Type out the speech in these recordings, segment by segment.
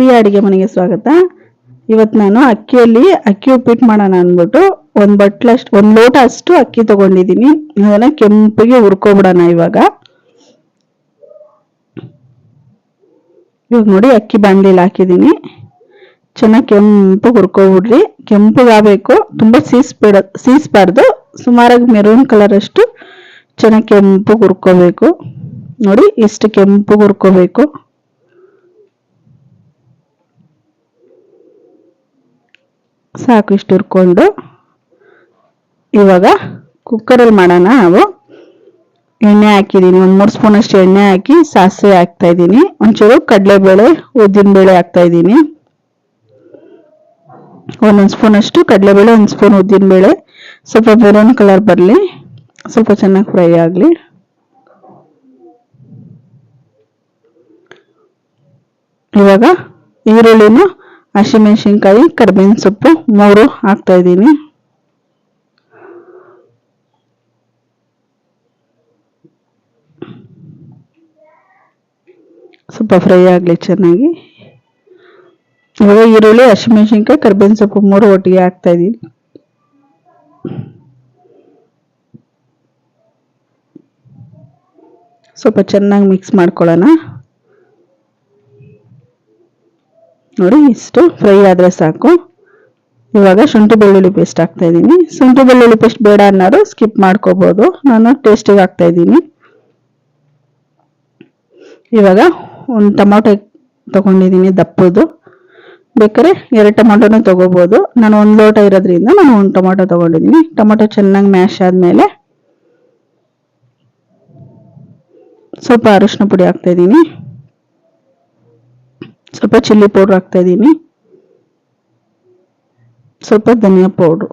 ಪ್ರಿಯ ಅಡಿಗೆ ಮನೆಗೆ ಸ್ವಾಗತ. ಇವತ್ತು ನಾನು ಅಕ್ಕಿಯಲ್ಲಿ ಅಕ್ಕಿ ಉಪ್ಪಿಟ್ಟು ಮಾಡೋಣ ಅಂದ್ಬಿಟ್ಟು ಒಂದು ಬಟ್ಲಷ್ಟು, ಒಂದು ಲೋಟ ಅಷ್ಟು ಅಕ್ಕಿ ತಗೊಂಡಿದ್ದೀನಿ ಅದನ್ನ ಕೆಂಪಿಗೆ ಹುರ್ಕೊಬಿಡೋಣ ಇವಾಗ. ಇವಾಗ ನೋಡಿ ಅಕ್ಕಿ ಬಾಣಲಿಲಿ ಹಾಕಿದ್ದೀನಿ ಚೆನ್ನಾಗಿ ಕೆಂಪು ಹುರ್ಕೊಬಿಡ್ರಿ. ಕೆಂಪಗಾಗಬೇಕು. ತುಂಬ ಸೀಸ್ಬೇಡ ಸೀಸ್ಬಾರ್ದು. ಸುಮಾರಾಗಿ ಮೆರೂನ್ ಕಲರ್ ಅಷ್ಟು ಚೆನ್ನಾಗಿ ಕೆಂಪು ಹುರ್ಕೋಬೇಕು. ನೋಡಿ ಇಷ್ಟು ಕೆಂಪು ಹುರ್ಕೋಬೇಕು. ಸಾಕು ಇಷ್ಟು ಹುರ್ಕೊಂಡು ಇವಾಗ ಕುಕ್ಕರಲ್ಲಿ ಮಾಡೋಣ ನಾವು. ಎಣ್ಣೆ ಹಾಕಿದ್ದೀನಿ, ಒಂದು ಮೂರು ಸ್ಪೂನ್ ಅಷ್ಟು ಎಣ್ಣೆ ಹಾಕಿ ಸಾಸಿವೆ ಹಾಕ್ತಾ ಇದ್ದೀನಿ. ಒಂಚೂರು ಕಡಲೆಬೇಳೆ, ಉದ್ದಿನಬೇಳೆ ಹಾಕ್ತಾ ಇದ್ದೀನಿ. ಒಂದೊಂದು ಸ್ಪೂನ್ ಅಷ್ಟು ಕಡಲೆಬೇಳೆ, ಒಂದು ಸ್ಪೂನ್ ಉದ್ದಿನಬೇಳೆ. ಸ್ವಲ್ಪ ಮೆರೂನ್ ಕಲರ್ ಬರಲಿ, ಸ್ವಲ್ಪ ಚೆನ್ನಾಗಿ ಫ್ರೈ ಆಗಲಿ. ಇವಾಗ ಈರುಳ್ಳಿನ ಹಸಿಮೆಣಸಿನ್ಕಾಯಿ ಕಡ್ಬೇವಿನ ಸೊಪ್ಪು ಮೂರು ಹಾಕ್ತಾ ಇದ್ದೀನಿ. ಸ್ವಲ್ಪ ಫ್ರೈ ಆಗಲಿ ಚೆನ್ನಾಗಿ. ಇವಾಗ ಈರುಳ್ಳಿ, ಹಸಿಮೆಣಸಿನ್ಕಾಯಿ, ಕರ್ಬೇವಿನ ಸೊಪ್ಪು ಮೂರು ಒಟ್ಟಿಗೆ ಹಾಕ್ತಾ ಇದ್ದೀನಿ. ಸ್ವಲ್ಪ ಚೆನ್ನಾಗಿ ಮಿಕ್ಸ್ ಮಾಡ್ಕೊಳ್ಳೋಣ. ನೋಡಿ, ಇಷ್ಟು ಫ್ರೈ ಆದರೆ ಸಾಕು. ಇವಾಗ ಶುಂಠಿ ಬೆಳ್ಳುಳ್ಳಿ ಪೇಸ್ಟ್ ಹಾಕ್ತಾ ಇದ್ದೀನಿ. ಶುಂಠಿ ಬೆಳ್ಳುಳ್ಳಿ ಪೇಸ್ಟ್ ಬೇಡ ಅನ್ನೋರು ಸ್ಕಿಪ್ ಮಾಡ್ಕೋಬೋದು. ನಾನು ಟೇಸ್ಟಿಗೆ ಹಾಕ್ತಾ ಇದ್ದೀನಿ. ಇವಾಗ ಒಂದು ಟೊಮಾಟೊ ತಗೊಂಡಿದ್ದೀನಿ ದಪ್ಪದು. ಬೇಕಾದ್ರೆ ಎರಡು ಟೊಮೊಟೊನೂ ತಗೋಬೋದು. ನಾನು ಒಂದು ಲೋಟ ಇರೋದ್ರಿಂದ ನಾನು ಒಂದು ಟೊಮಾಟೊ ತಗೊಂಡಿದ್ದೀನಿ. ಟೊಮಾಟೊ ಚೆನ್ನಾಗಿ ಮ್ಯಾಶ್ ಆದಮೇಲೆ ಸ್ವಲ್ಪ ಅರಿಶಿನ ಪುಡಿ ಹಾಕ್ತಾ ಇದ್ದೀನಿ. ಸ್ವಲ್ಪ ಚಿಲ್ಲಿ ಪೌಡ್ರ್ ಹಾಕ್ತಾ ಇದ್ದೀನಿ. ಸ್ವಲ್ಪ ಧನಿಯಾ ಪೌಡ್ರು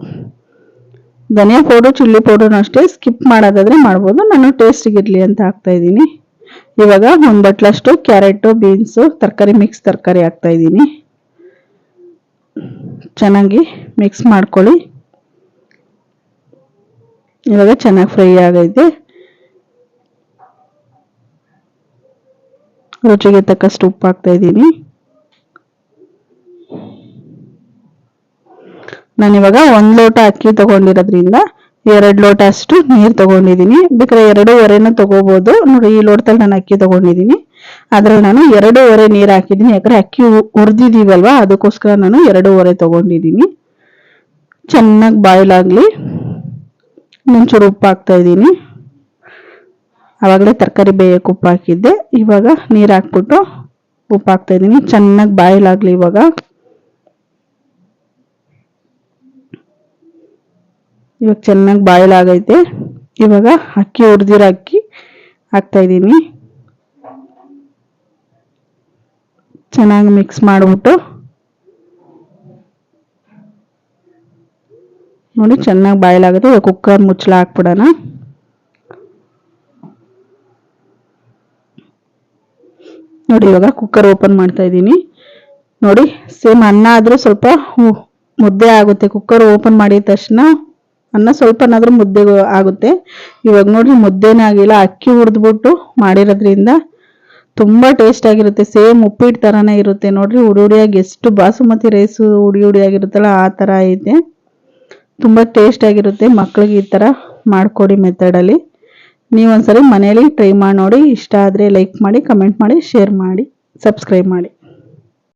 ಧನಿಯಾ ಪೌಡ್ರು ಚಿಲ್ಲಿ ಪೌಡ್ರನ್ನ ಅಷ್ಟೇ ಸ್ಕಿಪ್ ಮಾಡೋದಾದ್ರೆ ಮಾಡ್ಬೋದು. ನಾನು ಟೇಸ್ಟಿಗಿರಲಿ ಅಂತ ಹಾಕ್ತಾ ಇದ್ದೀನಿ. ಇವಾಗ ಒಂದು ಬಟ್ಲಷ್ಟು ಕ್ಯಾರೆಟು ಬೀನ್ಸು ತರಕಾರಿ ಮಿಕ್ಸ್ ತರಕಾರಿ ಹಾಕ್ತಾ ಇದ್ದೀನಿ. ಚೆನ್ನಾಗಿ ಮಿಕ್ಸ್ ಮಾಡ್ಕೊಳ್ಳಿ. ಇವಾಗ ಚೆನ್ನಾಗಿ ಫ್ರೈ ಆಗೈತೆ. ರುಚಿಗೆ ತಕ್ಕಷ್ಟು ಉಪ್ಪು ಹಾಕ್ತಾ ಇದ್ದೀನಿ. ನಾನಿವಾಗ ಒಂದು ಲೋಟ ಅಕ್ಕಿ ತಗೊಂಡಿರೋದ್ರಿಂದ ಎರಡು ಲೋಟ ಅಷ್ಟು ನೀರು ತಗೊಂಡಿದ್ದೀನಿ ಬೇಕಾದ್ರೆ ಎರಡೂವರೆನೂ ತಗೋಬೋದು. ನೋಡಿ, ಈ ಲೋಟದಲ್ಲಿ ನಾನು ಅಕ್ಕಿ ತಗೊಂಡಿದ್ದೀನಿ ಅದ್ರಲ್ಲಿ ನಾನು ಎರಡೂವರೆ ನೀರು ಹಾಕಿದ್ದೀನಿ ಯಾಕಂದರೆ ಅಕ್ಕಿ ಉರಿದಿದ್ದೀವಲ್ವ ಅದಕ್ಕೋಸ್ಕರ ನಾನು ಎರಡೂವರೆ ತಗೊಂಡಿದ್ದೀನಿ ಚೆನ್ನಾಗಿ ಬಾಯ್ಲ್ ಆಗಲಿ ಮುಂಚೂರು ಉಪ್ಪು ಹಾಕ್ತಾ ಇದ್ದೀನಿ. ಆವಾಗಲೇ ತರಕಾರಿ ಬೇಯಕ್ಕೆ ಉಪ್ಪು ಹಾಕಿದ್ದೆ. ಇವಾಗ ನೀರು ಹಾಕ್ಬಿಟ್ಟು ಉಪ್ಪು ಹಾಕ್ತಾ ಇದ್ದೀನಿ. ಚೆನ್ನಾಗಿ ಬಾಯ್ಲ್ ಆಗಲಿ ಇವಾಗ. ಇವಾಗ ಚೆನ್ನಾಗಿ ಬಾಯ್ಲ್ ಆಗೈತೆ. ಇವಾಗ ಅಕ್ಕಿ ಹುರಿದಿರೋ ಅಕ್ಕಿ ಹಾಕ್ತಾ ಇದ್ದೀನಿ. ಚೆನ್ನಾಗಿ ಮಿಕ್ಸ್ ಮಾಡಿಬಿಟ್ಟು. ನೋಡಿ ಚೆನ್ನಾಗಿ ಬಾಯ್ಲ್ ಆಗುತ್ತೆ. ಇವಾಗ ಕುಕ್ಕರ್ ಮುಚ್ಚಳ ಹಾಕ್ಬಿಡೋಣ. ನೋಡಿ ಇವಾಗ ಕುಕ್ಕರ್ ಓಪನ್ ಮಾಡ್ತಾ ಇದ್ದೀನಿ. ನೋಡಿ ಸೇಮ್ ಅನ್ನ ಆದರೂ ಸ್ವಲ್ಪ ಮುದ್ದೆ ಆಗುತ್ತೆ. ಕುಕ್ಕರ್ ಓಪನ್ ಮಾಡಿದ ತಕ್ಷಣ ಅನ್ನ ಸ್ವಲ್ಪನಾದರೂ ಮುದ್ದೆ ಆಗುತ್ತೆ. ಇವಾಗ ನೋಡ್ರಿ ಮುದ್ದೆನೇ ಆಗಿಲ್ಲ, ಅಕ್ಕಿ ಹುರಿದ್ಬಿಟ್ಟು ಮಾಡಿರೋದ್ರಿಂದ ತುಂಬ ಟೇಸ್ಟ್ ಆಗಿರುತ್ತೆ. ಸೇಮ್ ಉಪ್ಪಿಟ್ಟು ಥರನೇ ಇರುತ್ತೆ. ನೋಡ್ರಿ ಉಡಿ ಉಡಿಯಾಗಿ ಎಷ್ಟು ಬಾಸುಮತಿ ರೈಸು ಉಡಿ ಉಡಿಯಾಗಿರುತ್ತಲ್ಲ ಆ ಥರ ಐತೆ. ತುಂಬ ಟೇಸ್ಟ್ ಆಗಿರುತ್ತೆ. ಮಕ್ಳಿಗೆ ಈ ಥರ ಮಾಡಿಕೊಡಿ ಮೆಥಡಲ್ಲಿ ನೀವೊಂದ್ಸರಿ ಮನೇಲಿ ಟ್ರೈ ಮಾಡಿ ನೋಡಿ. ಇಷ್ಟ ಆದರೆ ಲೈಕ್ ಮಾಡಿ ಕಮೆಂಟ್ ಮಾಡಿ ಶೇರ್ ಮಾಡಿ ಸಬ್ಸ್ಕ್ರೈಬ್ ಮಾಡಿ.